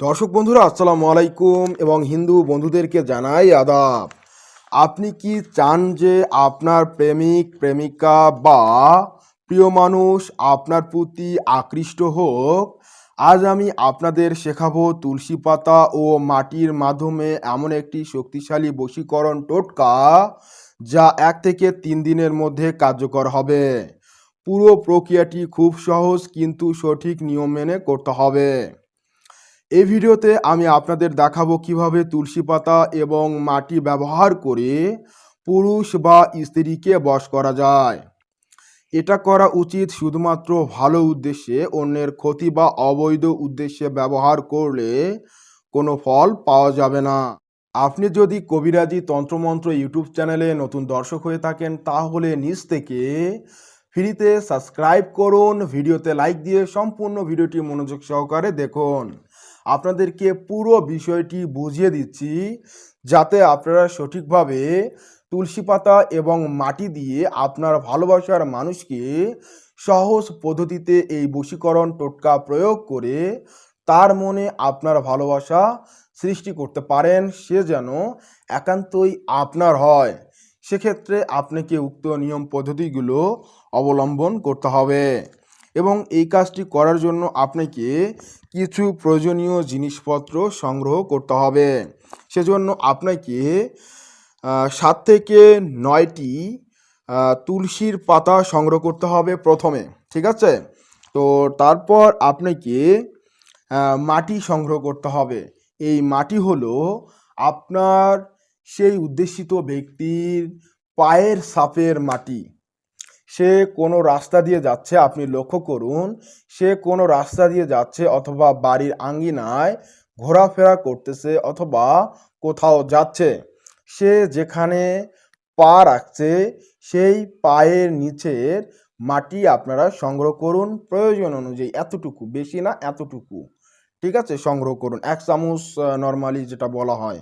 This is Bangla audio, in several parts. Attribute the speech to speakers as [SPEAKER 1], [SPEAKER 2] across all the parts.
[SPEAKER 1] দর্শক বন্ধুরা, আসসালামু আলাইকুম এবং হিন্দু বন্ধুদেরকে জানাই আদাব। আপনি কি চান যে আপনার প্রেমিক, প্রেমিকা বা প্রিয় মানুষ আপনার প্রতি আকৃষ্ট হোক? আজ আমি আপনাদের শেখাবো তুলসী পাতা ও মাটির মাধ্যমে এমন একটি শক্তিশালী বশীকরণ টোটকা যা এক থেকে তিন দিনের মধ্যে কার্যকর হবে। পুরো প্রক্রিয়াটি খুব সহজ কিন্তু সঠিক নিয়ম মেনে করতে হবে। এই ভিডিওতে আমি আপনাদের দেখাবো কীভাবে তুলসী পাতা এবং মাটি ব্যবহার করে পুরুষ বা স্ত্রীকে বশ করা যায়। এটা করা উচিত শুধুমাত্র ভালো উদ্দেশ্যে, অন্যের ক্ষতি বা অবৈধ উদ্দেশ্যে ব্যবহার করলে কোনো ফল পাওয়া যাবে না। আপনি যদি কবিরাজি তন্ত্রমন্ত্র ইউটিউব চ্যানেলে নতুন দর্শক হয়ে থাকেন, তাহলে নিজ থেকে ফ্রিতে সাবস্ক্রাইব করুন, ভিডিওতে লাইক দিয়ে সম্পূর্ণ ভিডিওটি মনোযোগ সহকারে দেখুন। আপনাদেরকে পুরো বিষয়টি বুঝিয়ে দিচ্ছি যাতে আপনারা সঠিকভাবে তুলসী পাতা এবং মাটি দিয়ে আপনার ভালোবাসার মানুষকে সহজ পদ্ধতিতে এই বশীকরণ টোটকা প্রয়োগ করে তার মনে আপনার ভালোবাসা সৃষ্টি করতে পারেন, সে যেন একান্তই আপনার হয়। সেক্ষেত্রে আপনাকে উক্ত নিয়ম পদ্ধতিগুলো অবলম্বন করতে হবে। এবং এই কাজটি করার জন্য আপনাকে কিছু প্রয়োজনীয় জিনিসপত্র সংগ্রহ করতে হবে। সেজন্য আপনাকে সাত থেকে নয়টি তুলসীর পাতা সংগ্রহ করতে হবে প্রথমে, ঠিক আছে? তো তারপর আপনাকে মাটি সংগ্রহ করতে হবে। এই মাটি হলো আপনার সেই উদ্দেশিত ব্যক্তির পায়ের সাপের মাটি। সে কোনো রাস্তা দিয়ে যাচ্ছে, আপনি লক্ষ্য করুন, সে কোনো রাস্তা দিয়ে যাচ্ছে অথবা বাড়ির আঙ্গিনায় ঘোরাফেরা করতেছে অথবা কোথাও যাচ্ছে। সে যেখানে পা রাখছে, সেই পায়ের নিচের মাটি আপনারা সংগ্রহ করুন। প্রয়োজন অনুযায়ী এতটুকু, বেশি না এতটুকু, ঠিক আছে? সংগ্রহ করুন। এক চামচ নর্মালি যেটা বলা হয়,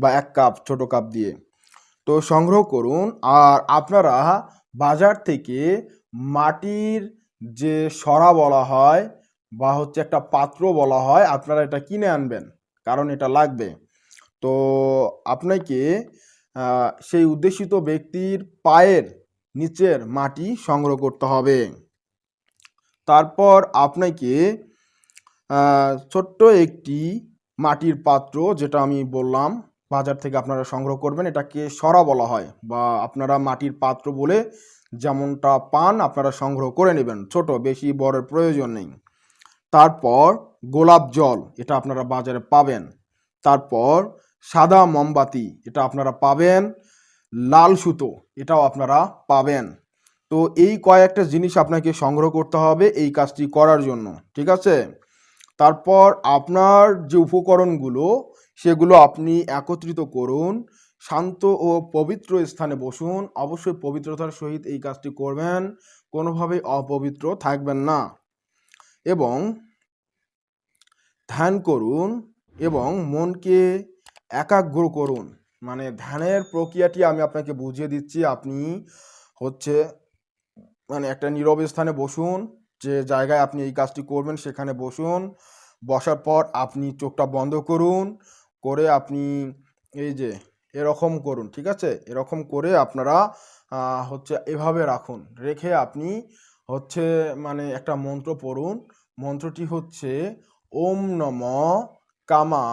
[SPEAKER 1] বা এক কাপ, ছোট কাপ দিয়ে। তো সংগ্রহ করুন। আর আপনারা বাজার থেকে মাটির যে সরা বলা হয় বা হচ্ছে একটা পাত্র বলা হয়, আপনারা এটা কিনে আনবেন, কারণ এটা লাগবে। তো আপনাকে সেই উদ্দেশিত ব্যক্তির পায়ের নিচের মাটি সংগ্রহ করতে হবে। তারপর আপনাকে ছোট্ট একটি মাটির পাত্র, যেটা আমি বললাম বাজার থেকে আপনারা সংগ্রহ করবেন। এটাকে সরা বলা হয় বা আপনারা মাটির পাত্র বলে যেমনটা পান আপনারা সংগ্রহ করে নেবেন। ছোট, বেশি, বড়ের প্রয়োজন নেই। তারপর গোলাপ জল, এটা আপনারা বাজারে পাবেন। তারপর সাদা মোমবাতি, এটা আপনারা পাবেন। লাল সুতো, এটাও আপনারা পাবেন। তো এই কয়েকটা জিনিস আপনাকে সংগ্রহ করতে হবে এই কাজটি করার জন্য, ঠিক আছে? তারপর আপনার যে উপকরণগুলো সেগুলো আপনি একত্রিত করুন, শান্ত ও পবিত্র স্থানে বসুন, অবশ্যই পবিত্রতার সহিত এই কাজটি করবেন, কোনোভাবেই অপবিত্র থাকবেন না। এবং ধ্যান করুন এবং মনকে একাগ্র করুন। মানে ধ্যানের প্রক্রিয়াটি আমি আপনাকে বুঝিয়ে দিচ্ছি, আপনি হচ্ছে মানে একটা নীরব স্থানে বসুন, যে জায়গায় আপনি এই কাজটি করবেন সেখানে বসুন, বসার পর আপনি চোখটা বন্ধ করুন করে আপনি এই যে এরকম করুন, ঠিক আছে? এরকম করে আপনারা হচ্ছে এভাবে রাখুন। রেখে আপনি হচ্ছে মানে একটা মন্ত্র পড়ুন। মন্ত্রটি হচ্ছে, ওম নম কামা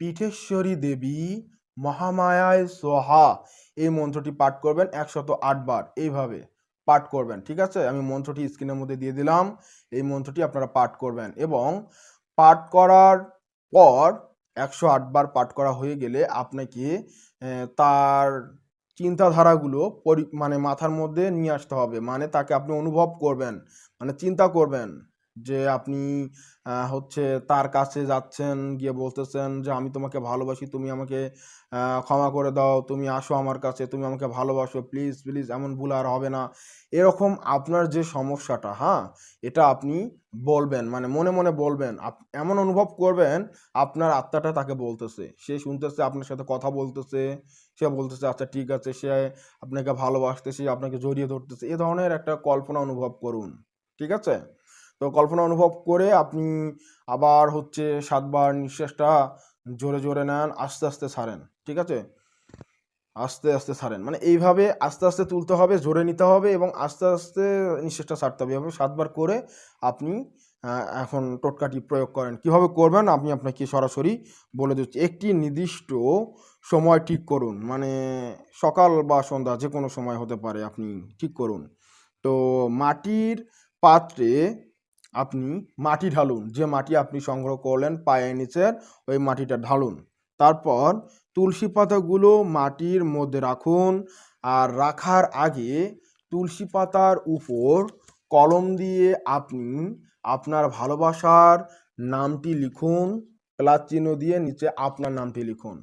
[SPEAKER 1] পীঠেশ্বরী দেবী মহামায়ায় সোহা। এই মন্ত্রটি পাঠ করবেন একশত আটবার এইভাবে পাঠ করবেন, ঠিক আছে? আমি মন্ত্রটি স্ক্রিনের মধ্যে দিয়ে দিলাম। এই মন্ত্রটি আপনারা পাঠ করবেন এবং পাঠ করার পর একশো আটবার পাঠ করা হয়ে গেলে আপনাকে তার চিন্তাধারাগুলো পরি মানে মাথার মধ্যে নিয়ে আসতে হবে। মানে তাকে আপনি অনুভব করবেন মানে চিন্তা করবেন। যে আপনি হচ্ছে তার কাছে যাচ্ছেন, গিয়ে বলতেছেন যে, আমি তোমাকে ভালোবাসি, তুমি আমাকে ক্ষমা করে দাও, তুমি আসো আমার কাছে, তুমি আমাকে ভালোবাসো প্লিজ প্লিজ এমন ভুল আর হবে না। এরকম আপনার যে সমস্যাটা হ্যাঁ এটা আপনি বলবেন মানে মনে মনে বলবেন এমন অনুভব করবেন, আপনার আত্মাটা তাকে বলতেছে। সে শুনতেছে, আপনার সাথে কথা বলতেছে, সে বলতেছে আচ্ছা ঠিক আছে, সে আপনাকে ভালোবাসতেছে, আপনাকে জড়িয়ে ধরতেছে। এ ধরনের একটা কল্পনা অনুভব করুন, ঠিক আছে? তো কল্পনা অনুভব করে আপনি আবার হচ্ছে সাতবার নিঃশ্বাসটা জোরে জোরে নেন, আস্তে আস্তে ছাড়েন, ঠিক আছে? আস্তে আস্তে ছাড়েন। মানে এইভাবে আস্তে আস্তে তুলতে হবে, জোরে নিতে হবে এবং আস্তে আস্তে নিঃশ্বাসটা ছাড়তে হবে। এভাবে সাতবার করে আপনি এখন টোটকাটি প্রয়োগ করেন। কীভাবে করবেন? আমি আপনাকে সরাসরি বলে দিচ্ছি। একটি নির্দিষ্ট সময় ঠিক করুন। মানে সকাল বা সন্ধ্যা যে কোনো সময় হতে পারে আপনি ঠিক করুন। তো মাটির পাত্রে আপনি মাটি ঢালুন। যে মাটি আপনি সংগ্রহ করলেন পায়ের নিচের, ওই মাটিটা ঢালুন। তারপর তুলসী পাতাগুলো মাটির মধ্যে রাখুন আর রাখার আগে তুলসী পাতার উপর কলম দিয়ে আপনি আপনার ভালোবাসার নামটি লিখুন, প্লাস চিহ্ন দিয়ে নিচে আপনার নামটি লিখুন।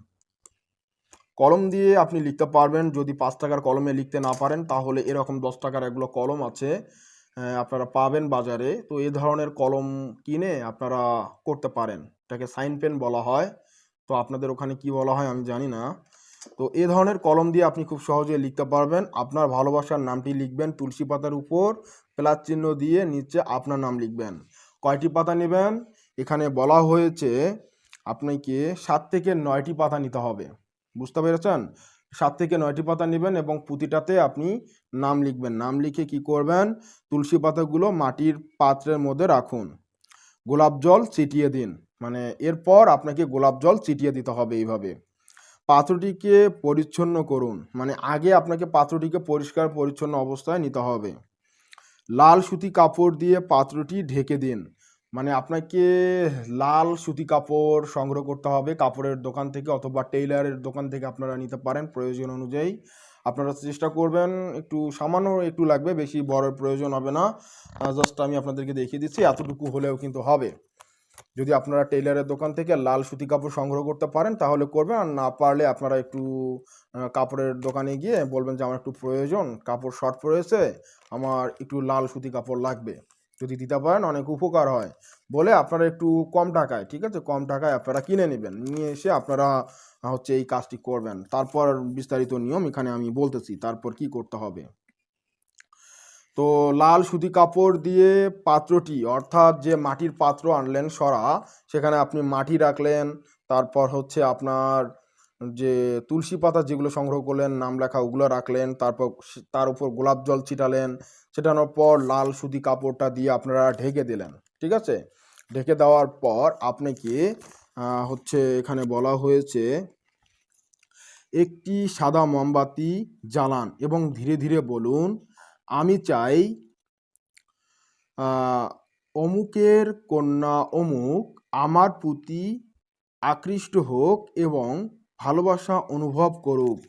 [SPEAKER 1] কলম দিয়ে আপনি লিখতে পারবেন। যদি পাঁচ টাকার কলমে লিখতে না পারেন, তাহলে এরকম দশ টাকার এগুলো কলম আছে। আপনারা পাবেন বাজারে। তো এই ধরনের কলম কিনে আপনারা করতে পারেন। এটাকে সাইন পেন বলা হয়। তো আপনাদের ওখানে কি বলা হয় আমি জানি না। তো এই ধরনের কলম দিয়ে আপনি খুব সহজে লিখতে পারবেন। আপনার ভালোবাসার নামটি লিখবেন তুলসী পাতার উপর। প্লাস চিহ্ন দিয়ে নিচে আপনার নাম লিখবেন। কয়টি পাতা নেবেন? এখানে বলা হয়েছে, আপনাকে সাত থেকে নয়টি পাতা নিতে হবে। বুঝতে পেরেছেন? সাত থেকে নয়টি পাতা নেবেন এবং প্রতিটাতে আপনি নাম লিখবেন। নাম লিখে কি করবেন? তুলসী পাতাগুলো মাটির পাত্রের মধ্যে রাখুন। গোলাপ জল ছিটিয়ে দিন। মানে এরপর আপনাকে গোলাপ জল ছিটিয়ে দিতে হবে এইভাবে। পাত্রটিকে পরিচ্ছন্ন করুন। মানে আগে আপনাকে পাত্রটিকে পরিষ্কার পরিচ্ছন্ন অবস্থায় নিতে হবে। লাল সুতি কাপড় দিয়ে পাত্রটি ঢেকে দিন। মানে আপনাকে লাল সুতি কাপড় সংগ্রহ করতে হবে। কাপড়ের দোকান থেকে অথবা টেইলারের দোকান থেকে আপনারা নিতে পারেন। প্রয়োজন অনুযায়ী আপনারা চেষ্টা করবেন। একটু সামান্য একটু লাগবে, বেশি বড় প্রয়োজন হবে না। জাস্ট আমি আপনাদেরকে দেখিয়ে দিচ্ছি, এতটুকু হলেও কিন্তু হবে। যদি আপনারা টেইলারের দোকান থেকে লাল সুতি কাপড় সংগ্রহ করতে পারেন, তাহলে করবেন। আর না পারলে আপনারা একটু কাপড়ের দোকানে গিয়ে বলবেন যে আমার একটু প্রয়োজন, কাপড় শর্ট পড়েছে আমার একটু লাল সুতি কাপড় লাগবে। যদি দিতে পারেন, অনেক উপকার হয়। বলে আপনারা একটু কম টাকায়, ঠিক আছে? কম টাকায় আপনারা কিনে নেবেন। নিয়ে এসে আপনারা হচ্ছে এই কাজটি করবেন। তারপর বিস্তারিত নিয়ম এখানে আমি বলতেছি, তারপর কি করতে হবে? তো লাল সুতি কাপড় দিয়ে পাত্রটি, অর্থাৎ যে মাটির পাত্র আনলেন সরা, সেখানে আপনি মাটি রাখলেন, তারপর হচ্ছে আপনার যে তুলসী পাতা যেগুলো সংগ্রহ করলেন নাম লেখা ওগুলো রাখলেন তারপর তার উপর গোলাপ জল ছিটালেন ছিটানোর পর লাল সুতি কাপড়টা দিয়ে আপনারা ঢেকে দিলেন ঠিক আছে? ঢেকে দেওয়ার পর আপনাকে আহ, হচ্ছে এখানে বলা হয়েছে একটি সাদা মোমবাতি জ্বালান এবং ধীরে ধীরে বলুন আমি চাই অমুকের কন্যা অমুক আমার প্রতি আকৃষ্ট হোক এবং ভালোবাসা অনুভব করুক।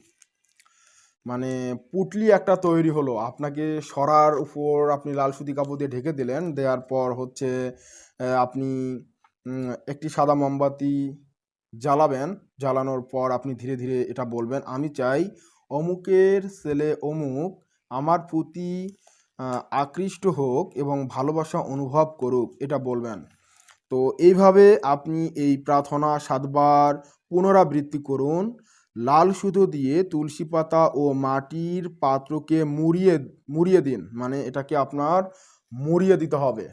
[SPEAKER 1] মানে পুটলি একটা তৈরি হলো। আপনাকে সরার উপর আপনি লাল সুতি কাপড় দিয়ে ঢেকে দিলেন। দেওয়ার পর হচ্ছে আপনি একটি সাদা মোমবাতি জ্বালাবেন। জ্বালানোর পর আপনি ধীরে ধীরে এটা বলবেন, আমি চাই অমুকের ছেলে অমুক আমার প্রতি আকৃষ্ট হোক এবং ভালোবাসা অনুভব করুক। এটা বলবেন। তো এইভাবে আপনি এই প্রার্থনা সাতবার পুনরাবৃত্তি করুন। লাল সুতো দিয়ে তুলসী পাতা ও মাটির পাত্রকে মুড়িয়ে মুড়িয়ে দিন। মানে এটাকে আপনার মুড়িয়ে দিতে হবে।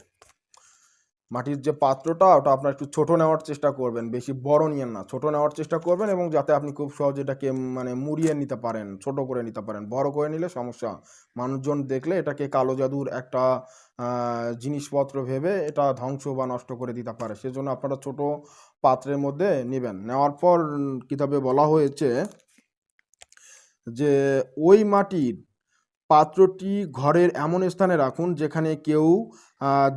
[SPEAKER 1] মাটির যে পাত্রটা, ওটা আপনার একটু ছোটো নেওয়ার চেষ্টা করবেন। বেশি বড় নিয়েন না, ছোট নেওয়ার চেষ্টা করবেন এবং যাতে আপনি খুব সহজে এটাকে মানে মুড়িয়ে নিতে পারেন, ছোট করে নিতে পারেন। বড় করে নিলে সমস্যা। মানুষজন দেখলে এটাকে কালো জাদুর একটা জিনিসপত্র ভেবে এটা ধ্বংস বা নষ্ট করে দিতে পারে। সেজন্য আপনারা ছোট পাত্রের মধ্যে নেবেন। নেওয়ার পর কিতাবে বলা হয়েছে যে, ওই মাটির পাত্রটি ঘরের এমন স্থানে রাখুন যেখানে কেউ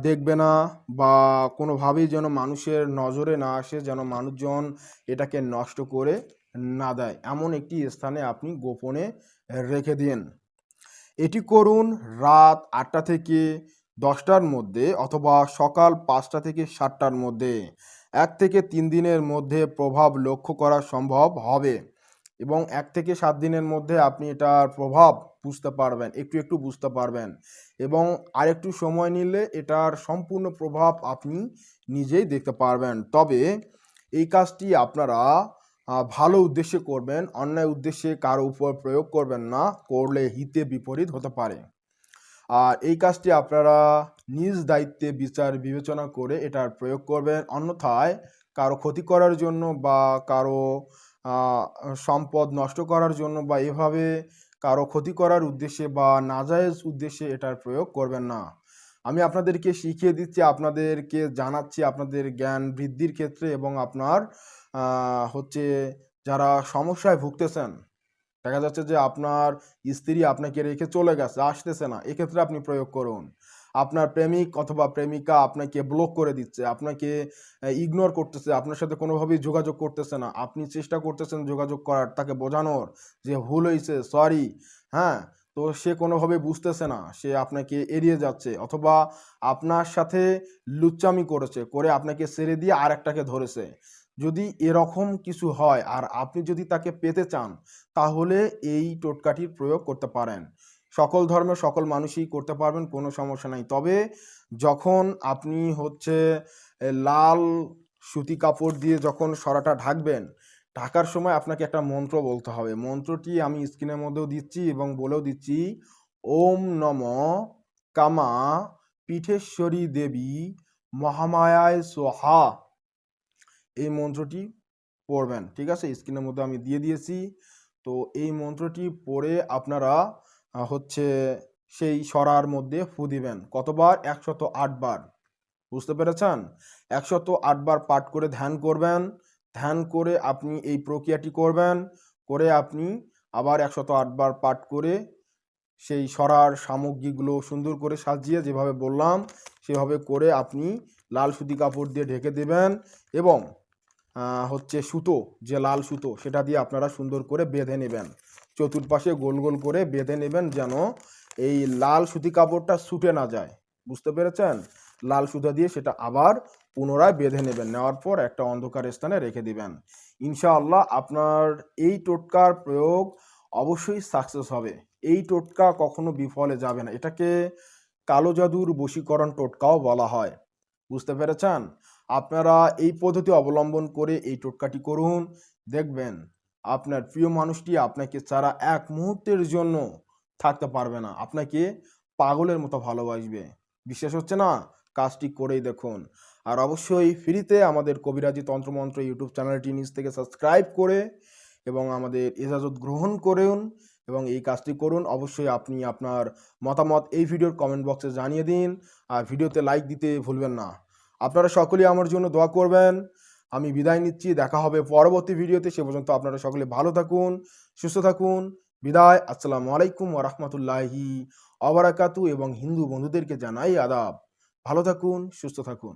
[SPEAKER 1] দেখবে না বা কোনোভাবেই যেন মানুষের নজরে না আসে, যেন মানুষজন এটাকে নষ্ট করে না দেয়। এমন একটি স্থানে আপনি গোপনে রেখে দিন। এটি করুন রাত আটটা থেকে দশটার মধ্যে অথবা সকাল পাঁচটা থেকে সাতটার মধ্যে। এক থেকে তিন দিনের মধ্যে প্রভাব লক্ষ্য করা সম্ভব হবে এবং এক থেকে সাত দিনের মধ্যে আপনি এটার প্রভাব বুঝতে পারবেন, একটু একটু বুঝতে পারবেন। এবং আরেকটু সময় নিলে এটার সম্পূর্ণ প্রভাব আপনি নিজেই দেখতে পারবেন। তবে এই কাজটি আপনারা ভালো উদ্দেশ্যে করবেন, অন্যায় উদ্দেশ্যে কারও উপর প্রয়োগ করবেন না, করলে হিতে বিপরীত হতে পারে। আর এই কাজটি আপনারা নিজ দায়িত্বে বিচার বিবেচনা করে এটার প্রয়োগ করবেন। অন্যথায় কারও ক্ষতি করার জন্য বা কারও সম্পদ নষ্ট করার জন্য বা এভাবে কারও ক্ষতি করার উদ্দেশ্যে বা নাজায়েজ উদ্দেশ্যে এটার প্রয়োগ করবেন না। আমি আপনাদেরকে শিখিয়ে দিচ্ছি, আপনাদেরকে জানাচ্ছি আপনাদের জ্ঞান বৃদ্ধির ক্ষেত্রে এবং আপনার হচ্ছে যারা সমস্যায় ভুগতেছেন, দেখা যাচ্ছে যে আপনার স্ত্রী আপনাকে রেখে চলে গেছে, আসতেছে না, এক্ষেত্রে আপনি প্রয়োগ করুন। আপনার প্রেমিক অথবা প্রেমিকা আপনাকে ব্লক করে দিচ্ছে, আপনাকে ইগনোর করতেছে, আপনার সাথে কোনোভাবেই যোগাযোগ করতেছে না। আপনি চেষ্টা করতেছেন যোগাযোগ করার, তাকে বোঝানোর যে ভুল হয়েছে সরি হ্যাঁ? তো সে কোনোভাবে বুঝতেছে না, সে আপনাকে এড়িয়ে যাচ্ছে অথবা আপনার সাথে লুচ্চামি করেছে, করে আপনাকে ছেড়ে দিয়ে আর একটাকে ধরেছে। যদি এরকম কিছু হয়, আর আপনি যদি তাকে পেতে চান, তাহলে এই টোটকাটির প্রয়োগ করতে পারেন। সকল ধর্মের সকল মানুষই করতে পারবেন, কোনো সমস্যা নাই। তবে যখন আপনি হচ্ছে লাল সুতি কাপড় দিয়ে যখন সরাটা ঢাকবেন, ঢাকার সময় আপনাকে একটা মন্ত্র বলতে হবে। মন্ত্রটি আমি স্ক্রিনের মধ্যেও দিচ্ছি এবং বলেও দিচ্ছি, ওম নম কামা পিঠেশ্বরী দেবী মহামায়ায় সোহা। এই মন্ত্রটি পড়বেন, ঠিক আছে? স্ক্রিনের মধ্যে আমি দিয়ে দিয়েছি। তো এই মন্ত্রটি পড়ে আপনারা হচ্ছে সেই সরার মধ্যে ফু দিবেন। কতবার? একশত বার। বুঝতে পেরেছেন? একশত বার পাঠ করে ধ্যান করবেন। ধ্যান করে আপনি এই প্রক্রিয়াটি করবেন। করে আপনি আবার একশত বার পাঠ করে সেই সরার সামগ্রীগুলো সুন্দর করে সাজিয়ে যেভাবে বললাম, সেভাবে করে আপনি লাল সুতি কাপড় দিয়ে ঢেকে দেবেন এবং হচ্ছে সুতো, যে লাল সুতো, সেটা দিয়ে আপনারা সুন্দর করে বেঁধে নেবেন। চতুর্পাশে গোল গোল করে বেঁধে নেবেন যেন এই লাল সুতি কাপড়টা ছুটে না যায়। বুঝতে পেরেছেন? লাল সুতা দিয়ে সেটা আবার পুনরায় বেঁধে নেবেন। নেওয়ার পর একটা অন্ধকার স্থানে রেখে দিবেন। ইনশাআল্লাহ আপনার এই টোটকার প্রয়োগ অবশ্যই সাকসেস হবে। এই টোটকা কখনো বিফলে যাবে না। এটাকে কালো জাদুর বশীকরণ টোটকাও বলা হয়। বুঝতে পেরেছেন? আপনারা এই পদ্ধতি অবলম্বন করে এই টোটকাটি করুন। দেখবেন আপনার প্রিয় মানুষটি আপনাকে ছাড়া এক মুহূর্তের জন্য থাকতে পারবে না। আপনাকে পাগলের মতো ভালোবাসবে। বিশ্বাস হচ্ছে না? কাজটি করেই দেখুন। আর অবশ্যই ফ্রিতে আমাদের কবিরাজি তন্ত্রমন্ত্র ইউটিউব চ্যানেলটি নিজ থেকে সাবস্ক্রাইব করে এবং আমাদের ইজাজত গ্রহণ করুন এবং এই কাজটি করুন। অবশ্যই আপনি আপনার মতামত এই ভিডিওর কমেন্ট বক্সে জানিয়ে দিন। আর ভিডিওতে লাইক দিতে ভুলবেন না। আপনারা সকলেই আমার জন্য দোয়া করবেন। আমি বিদায় নিচ্ছি, দেখা হবে পরবর্তী ভিডিওতে। সে পর্যন্ত আপনারা সকলে ভালো থাকুন, সুস্থ থাকুন। বিদায়, আসসালামু আলাইকুম রহমতুল্লাহি অবরাকাতু এবং হিন্দু বন্ধুদেরকে জানাই আদাব। ভালো থাকুন, সুস্থ থাকুন।